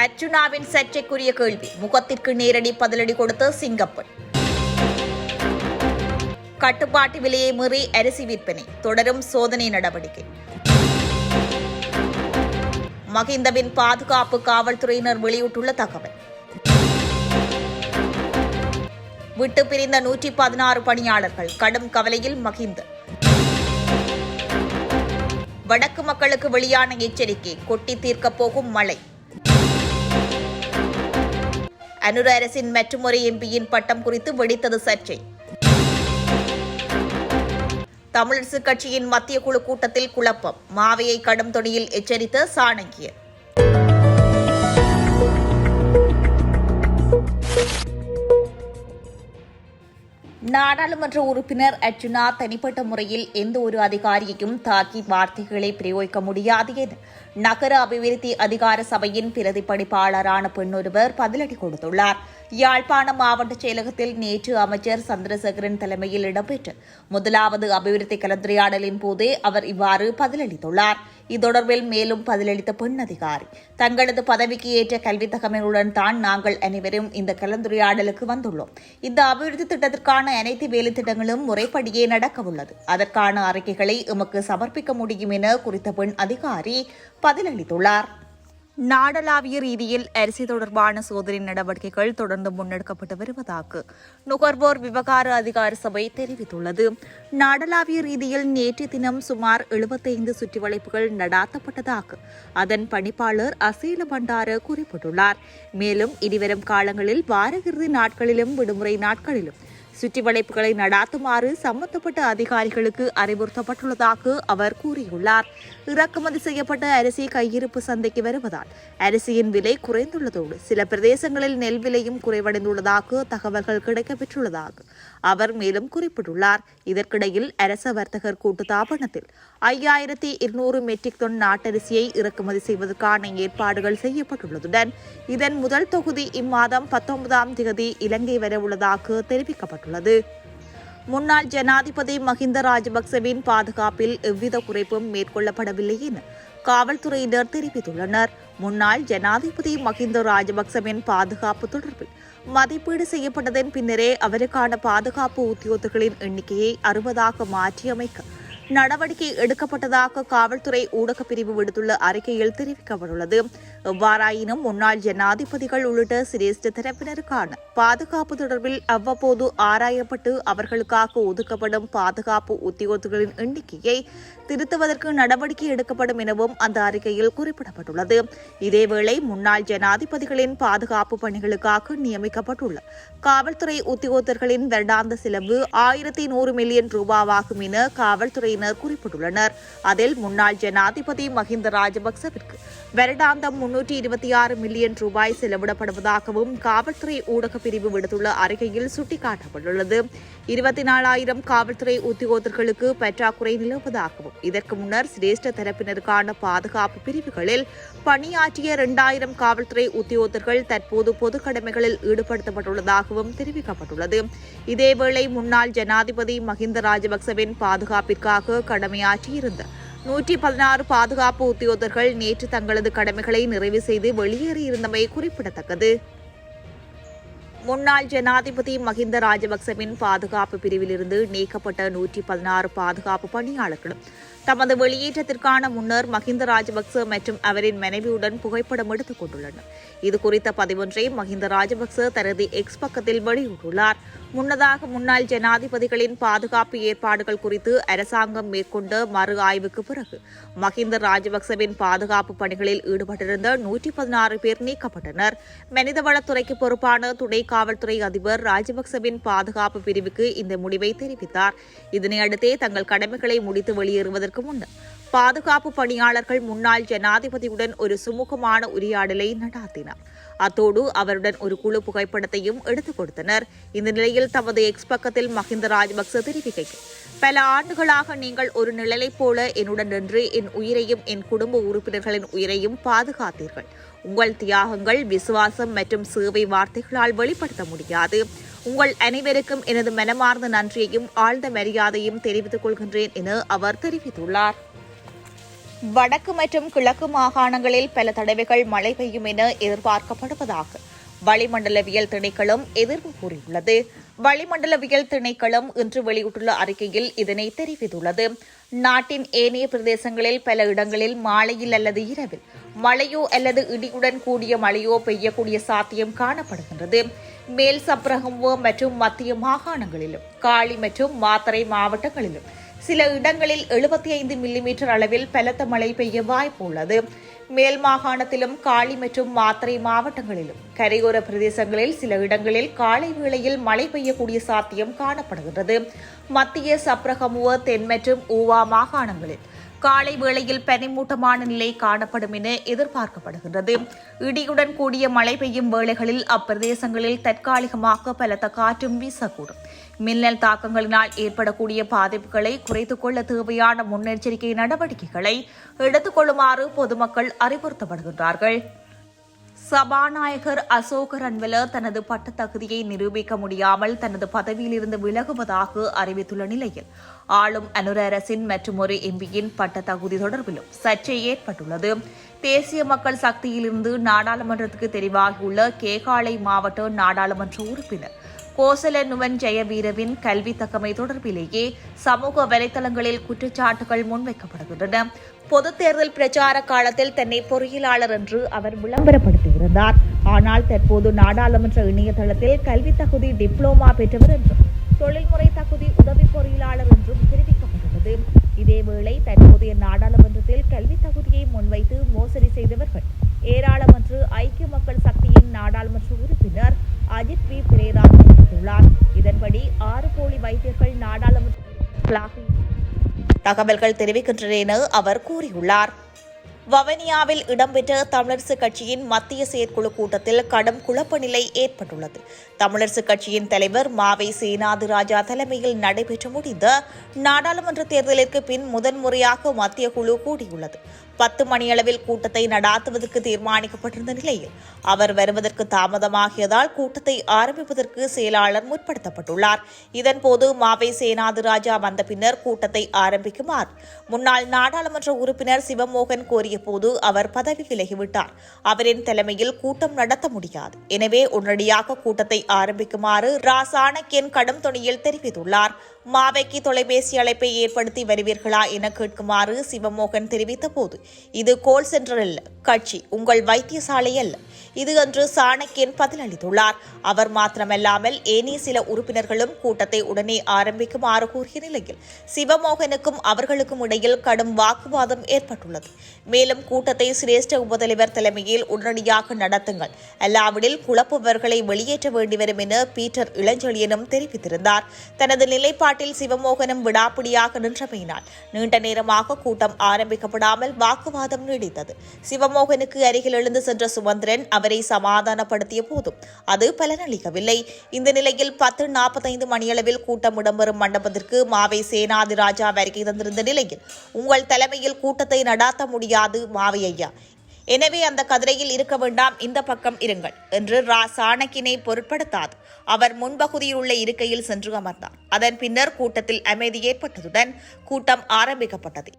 அர்ஜுனாவின் சர்ச்சைக்குரிய கேள்வி. முகத்திற்கு நேரடி பதிலடி கொடுத்த சிங்கப்பெண் கட்டுப்பாட்டு விலையை மீறி அரிசி விற்பனை. தொடரும் சோதனை நடவடிக்கை. மகிந்தவின் பாதுகாப்பு காவல்துறையினர் வெளியிட்டுள்ள தகவல். விட்டு பிரிந்த நூற்றி பதினாறு பணியாளர்கள். கடும் கவலையில் மகிந்த வடக்கு மக்களுக்கு வெளியான எச்சரிக்கை. கொட்டி தீர்க்கப் போகும் மழை. அனுர அரசின் மற்றுமொரு எம்பியின் பட்டம் குறித்து வெடித்தது சர்ச்சை. தமிழரசு கட்சியின் மத்திய குழு கூட்டத்தில் குழப்பம். மாவையை கடும் தொனியில் எச்சரித்த சாணக்கியர். நாடாளுமன்ற உறுப்பினர் அர்ஜுனா தனிப்பட்ட முறையில் எந்த ஒரு அதிகாரியையும் தாக்கி வார்த்தைகளை பிரயோகிக்க முடியாது என நகர அபிவிருத்தி அதிகார சபையின் பிரதிப்பணிப்பாளரான பெண்ணொருவர் பதிலடி கொடுத்துள்ளார். யாழ்ப்பாணம் மாவட்ட செயலகத்தில் நேற்று அமைச்சர் சந்திரசேகரன் தலைமையில் இடம்பெற்ற முதலாவது அபிவிருத்தி கலந்துரையாடலின் போதே அவர் இவ்வாறு பதிலளித்துள்ளார். இத்தொடர்பில் மேலும் பதிலளித்த பெண் அதிகாரி தங்களது பதவிக்கு ஏற்ற கல்வி தகவலுடன் தான் நாங்கள் அனைவரும் இந்த கலந்துரையாடலுக்கு வந்துள்ளோம். இந்த அபிவிருத்தி திட்டத்திற்கான அனைத்து வேலை திட்டங்களும் முறைப்படியே நடக்கவுள்ளது. அதற்கான அறிக்கைகளை எமக்கு சமர்ப்பிக்க முடியும் என குறித்த பெண் அதிகாரி பதிலளித்துள்ளார். நாடளாவிய ரீதியில் அரிசி தொடர்பான சோதனை நடவடிக்கைகள் தொடர்ந்து முன்னெடுக்கப்பட்டு வருவதாக நுகர்வோர் விவகார அதிகார சபை தெரிவித்துள்ளது. நாடளாவிய ரீதியில் நேற்று தினம் சுமார் எழுபத்தைந்து சுற்றுவளைப்புகள் நடாத்தப்பட்டதாக அதன் பணிப்பாளர் அசீல பண்டார குறிப்பிட்டுள்ளார். மேலும் இனிவரும் காலங்களில் வார இறுதி நாட்களிலும் விடுமுறை நாட்களிலும் சுற்றிவளைப்புகளை நடாத்துமாறு சம்பந்தப்பட்ட அதிகாரிகளுக்கு அறிவுறுத்தப்பட்டுள்ளதாக அவர் கூறியுள்ளார். இறக்குமதி செய்யப்பட்ட அரிசி கையிருப்பு சந்தைக்கு வருவதால் அரிசியின் விலை குறைந்துள்ளதோடு சில பிரதேசங்களில் நெல் விலையும் குறைவடைந்துள்ளதாக தகவல்கள் கிடைக்கப்பெற்றுள்ளதாக அவர் மேலும் குறிப்பிட்டுள்ளார். இதற்கிடையில் அரச வர்த்தகர் கூட்டு தாபனத்தில் ஐயாயிரத்தி இருநூறு மெட்ரிக் டன் நாட்டரிசியை இறக்குமதி செய்வதற்கான ஏற்பாடுகள் செய்யப்பட்டுள்ளதுடன் இதன் முதல் தொகுதி இம்மாதம் பத்தொன்பதாம் தேதி இலங்கை வரவுள்ளதாக தெரிவிக்கப்பட்டுள்ளது. முன்னாள் ஜனாதிபதி மஹிந்த ராஜபக்சவின் பாதுகாப்பில் எவ்வித குறைப்பும் மேற்கொள்ளப்படவில்லை என காவல்துறையினர் தெரிவித்துள்ளனர். முன்னாள் ஜனாதிபதி மஹிந்த ராஜபக்சவின் பாதுகாப்பு தொடர்பில் மதிப்பீடு செய்யப்பட்டதன் பின்னரே அவருக்கான பாதுகாப்பு உத்தியோகர்களின் எண்ணிக்கையை அறுபதாக மாற்றியமைக்க நடவடிக்கை எடுக்கப்பட்டதாக காவல்துறை ஊடகப் பிரிவு விடுத்துள்ள அறிக்கையில் தெரிவிக்கப்பட்டுள்ளது. எவ்வாறாயினும் முன்னாள் ஜனாதிபதிகள் உள்ளிட்ட சிரேஷ்ட தரப்பினருக்கான பாதுகாப்பு தொடர்பில் அவ்வப்போது ஆராயப்பட்டு அவர்களுக்காக ஒதுக்கப்படும் பாதுகாப்பு உத்தியோகர்களின் எண்ணிக்கையை திருத்துவதற்கு நடவடிக்கை எடுக்கப்படும் எனவும் அந்த அறிக்கையில் குறிப்பிடப்பட்டுள்ளது. இதேவேளை முன்னாள் ஜனாதிபதிகளின் பாதுகாப்பு பணிகளுக்காக நியமிக்கப்பட்டுள்ள காவல்துறை உத்தியோகர்களின் வருடாந்த செலவு ஆயிரத்தி நூறு மில்லியன் ரூபாவாகும் என காவல்துறையினர் குறிப்பிட்டுள்ளனர். அதில் முன்னாள் ஜனாதிபதி மஹிந்த ராஜபக்சவிற்கு வருடாந்தம் முன்னூற்றி இருபத்தி ஆறு மில்லியன் ரூபாய் செலவிடப்படுவதாகவும் காவல்துறை ஊடக பிரிவு விடுத்துள்ள அறிக்கையில் சுட்டிக்காட்டப்பட்டுள்ளது. இருபத்தி நாலாயிரம் காவல்துறை உத்தியோகர்களுக்கு பற்றாக்குறை நிலவுவதாகவும் இதற்கு முன்னர் சிரேஷ்ட தரப்பினருக்கான பாதுகாப்பு பிரிவுகளில் பணியாற்றிய இரண்டாயிரம் காவல்துறை உத்தியோகர்கள் தற்போது பொது கடமைகளில் ஈடுபடுத்தப்பட்டுள்ளதாகவும் தெரிவிக்கப்பட்டுள்ளது. இதேவேளை முன்னாள் ஜனாதிபதி மஹிந்த ராஜபக்சவின் பாதுகாப்பிற்காக கடமையாற்றியிருந்த. நூற்றி பதினாறு பாதுகாப்பு உத்தியோகர்கள் நேற்று தங்களது கடமைகளை நிறைவு செய்து வெளியேறியிருந்தமை குறிப்பிடத்தக்கது. முன்னாள் ஜனாதிபதி மஹிந்த ராஜபக்சவின் பாதுகாப்பு பிரிவிலிருந்து நீக்கப்பட்ட நூற்றி பதினாறு பாதுகாப்பு பணியாளர்களும் தமது வெளியேற்றத்திற்கான முன்னர் மஹிந்த ராஜபக்ச மற்றும் அவரின் மனைவியுடன் புகைப்படம் எடுத்துக் கொண்டுள்ளனர். இது குறித்த பதிவொன்றை மஹிந்த ராஜபக்ச தனது எக்ஸ் பக்கத்தில் வெளியிட்டுள்ளார். முன்னதாக முன்னாள் ஜனாதிபதிகளின் பாதுகாப்பு ஏற்பாடுகள் குறித்து அரசாங்கம் மேற்கொண்ட மறு ஆய்வுக்கு பிறகு மஹிந்த ராஜபக்சவின் பாதுகாப்பு பணிகளில் ஈடுபட்டிருந்த நூற்றி பதினாறு பேர் நீக்கப்பட்டனர். மனிதவளத்துறைக்கு பொறுப்பான துணை காவல்துறை அதிபர் ராஜபக்சவின் பாதுகாப்பு பிரிவுக்கு இந்த முடிவை தெரிவித்தார். இதனையடுத்தே தங்கள் கடமைகளை முடித்து வெளியேறுவதற்கு முன்னர் பாதுகாப்பு பணியாளர்கள் முன்னாள் ஜனாதிபதியுடன் ஒரு சுமூகமான உரையாடலை நடாத்தினர். அத்தோடு அவருடன் ஒரு குழு புகைப்படத்தையும் எடுத்துக் கொடுத்தனர். இந்த நிலையில் தமது எக்ஸ் பக்கத்தில் மஹிந்த ராஜபக்ச தெரிவிக்கையில் பல ஆண்டுகளாக நீங்கள் ஒரு நிழலைப் போல என்னுடன் நின்று என் உயிரையும் என் குடும்ப உறுப்பினர்களின் உயிரையும் பாதுகாத்தீர்கள். உங்கள் தியாகங்கள் விசுவாசம் மற்றும் சேவை வார்த்தைகளால் வெளிப்படுத்த முடியாது. உங்கள் அனைவருக்கும் எனது மனமார்ந்த நன்றியையும் ஆழ்ந்த மரியாதையும் தெரிவித்துக் கொள்கின்றேன் என அவர் தெரிவித்துள்ளார். வடக்கு மற்றும் கிழக்கு மாகாணங்களில் பல தடவைகள் மழை பெய்யும் என எதிர்பார்க்கப்படுவதாக வளிமண்டலவியல் திணைக்களம் எதிர்ப்பு கூறியுள்ளது. வளிமண்டலவியல் திணைக்களம் இன்று வெளியிட்டுள்ள அறிக்கையில் இதனை தெரிவித்துள்ளது. நாட்டின் ஏனைய பிரதேசங்களில் பல இடங்களில் மாலையில் அல்லது இரவில் மழையோ அல்லது இடியுடன் கூடிய மழையோ பெய்யக்கூடிய சாத்தியம் காணப்படுகின்றது. மேல் சப்ரகம்பு மற்றும் மத்திய மாகாணங்களிலும் காளி மற்றும் மாத்தரை மாவட்டங்களிலும் சில இடங்களில் எழுபத்தி ஐந்து மில்லிமீட்டர் அளவில் பலத்த மழை பெய்ய வாய்ப்பு உள்ளது. மேல் மாகாணத்திலும் காளி மற்றும் மாத்திரை மாவட்டங்களிலும் கரையோர பிரதேசங்களில் சில இடங்களில் காலை வேளையில் மழை பெய்யக்கூடிய சாத்தியம் காணப்படுகிறது மத்திய சப்ரகமுவ தென் மற்றும் ஊவா மாகாணங்களில் காலை வேளையில் பனிமூட்டமான நிலை காணப்படும் என எதிர்பார்க்கப்படுகின்றது. இடியுடன் கூடிய மழை பெய்யும் வேளைகளில் அப்பிரதேசங்களில் தற்காலிகமாக பலத்த காற்றும் வீசக்கூடும். மின்னல் தாக்கங்களினால் ஏற்படக்கூடிய பாதிப்புகளை குறைத்துக் கொள்ள தேவையான முன்னெச்சரிக்கை நடவடிக்கைகளை எடுத்துக்கொள்ளுமாறு பொதுமக்கள் அறிவுறுத்தப்படுகின்றார்கள். சபாநாயகர் அசோக ரன்வல தனது பட்ட தகுதியை நிரூபிக்க முடியாமல் தனது பதவியிலிருந்து விலகுவதாக அறிவித்துள்ள நிலையில் ஆளும் அனுர அரசின் ஒரு எம்பியின் பட்ட தகுதி தொடர்பிலும் சர்ச்சை ஏற்பட்டுள்ளது. தேசிய மக்கள் சக்தியிலிருந்து நாடாளுமன்றத்துக்கு தெரிவாகியுள்ள கேகாலை மாவட்ட நாடாளுமன்ற உறுப்பினர் கோசலனுவன் ஜெயவீரவின் கல்வி தகமை தொடர்பிலேயே சமூக வலைதளங்களில் குற்றச்சாட்டுகள் முன்வைக்கப்படுகின்றன. பொதுத் தேர்தல் பிரச்சார காலத்தில் தன்னை பொறியியலாளர் என்று அவர் விளம்பரப்படுத்தியிருந்தார். ஆனால் தற்போது நாடாளுமன்ற இணையதளத்தில் கல்வி தகுதி டிப்ளோமா பெற்றவர் என்றும் தொழில்முறை தகுதி உதவி பொறியியலாளர் என்றும் தெரிவிக்கப்பட்டுள்ளது. இதேவேளை தற்போதைய நாடாளுமன்றத்தில் கல்வி தகுதியை முன்வைத்து மோசடி செய்தவர்கள் ஏராளமன்று ஐக்கிய மக்கள் சக்தியின் நாடாளுமன்ற உறுப்பினர் அஜித் வி. பிரேரா தெரிவித்துள்ளார் இதன்படி ஆறு போலி வைத்தியர்கள் நாடாளுமன்ற தகவல்கள் தெரிவிக்கின்றன என அவர் கூறியுள்ளார். வவனியாவில் இடம்பெற்ற தமிழரசுக் கட்சியின் மத்திய செயற்குழு கூட்டத்தில் கடும் குழப்ப நிலை ஏற்பட்டுள்ளது. தமிழரசுக் கட்சியின் தலைவர் மாவை சேனாது ராஜா தலைமையில் நடைபெற்று முடிந்த நாடாளுமன்ற தேர்தலிற்கு பின் முதன்முறையாக மத்திய குழு கூடியுள்ளது. பத்து மணியளவில் கூட்டத்தை நடாத்துவதற்கு தீர்மானிக்கப்பட்டிருந்த நிலையில் அவர் வருவதற்கு தாமதமாகியதால் கூட்டத்தை ஆரம்பிப்பதற்கு செயலாளர் முற்படுத்தப்பட்டுள்ளார். இதன்போது மாவை சேனாது ராஜா வந்த பின்னர் கூட்டத்தை ஆரம்பிக்குமாறு முன்னாள் நாடாளுமன்ற உறுப்பினர் சிவமோகன் கோரிய போது அவர் பதவி விலகிவிட்டார். அவரின் தலைமையில் கூட்டம் நடத்த முடியாது. எனவே உடனடியாக கூட்டத்தை ஆரம்பிக்குமாறு ரா சாணக்கியன் கடும் துணியில் தெரிவித்துள்ளார். மாவைக்கு தொலைபேசி அழைப்பை ஏற்படுத்தி வருவீர்களா என கேட்குமாறு சிவமோகன் தெரிவித்த போது இது கோல் சென்டர் அல்ல கட்சி உங்கள் வைத்தியசாலை அல்ல. இது என்று சாணக்கியன் பதிலளித்துள்ளார். அவர் மாத்திரமல்லாமல் ஏனைய சில உறுப்பினர்களும் கூட்டத்தை உடனே ஆரம்பிக்குமாறு கூறிய நிலையில் சிவமோகனுக்கும் அவர்களுக்கும் இடையில் கடும் வாக்குவாதம் ஏற்பட்டுள்ளது. மேலும் கூட்டத்தை சிரேஷ்ட உபதலைவர் தலைமையில் உடனடியாக நடத்துங்கள். அல்லாவிடில் குழப்புபவர்களை வெளியேற்ற வேண்டிவரும் என பீட்டர் இளஞ்செழியனும் தெரிவித்திருந்தார். தனது நிலைப்பாட்டில் சிவமோகனும் விடாப்பிடியாக நின்றமையினால் நீண்ட நேரமாக கூட்டம் ஆரம்பிக்கப்படாமல் வாக்குவாதம் நீடித்தது. சிவமோகனுக்கு அருகில் எழுந்து சென்ற சுமந்திரன் அவரை சமாதானப்படுத்திய போதும் அது பலனளிக்கவில்லை. இந்த நிலையில் பத்து நாற்பத்தைந்து மணியளவில் கூட்டம் இடம்பெறும் மண்டபத்திற்கு மாவை சேனாதி ராஜா வருகை தந்திருந்த நிலையில் உங்கள் தலைமையில் கூட்டத்தை நடாத்த முடியாது மாவை ஐயா. எனவே அந்த கதிரையில் இருக்க வேண்டாம் இந்த பக்கம் இருங்கள் என்று ரா சாணக்கினை பொருட்படுத்தாது. அவர் முன்பகுதியில் உள்ள இருக்கையில் சென்று அமர்ந்தார். அதன் பின்னர் கூட்டத்தில் அமைதி ஏற்பட்டதுடன் கூட்டம் ஆரம்பிக்கப்பட்டது.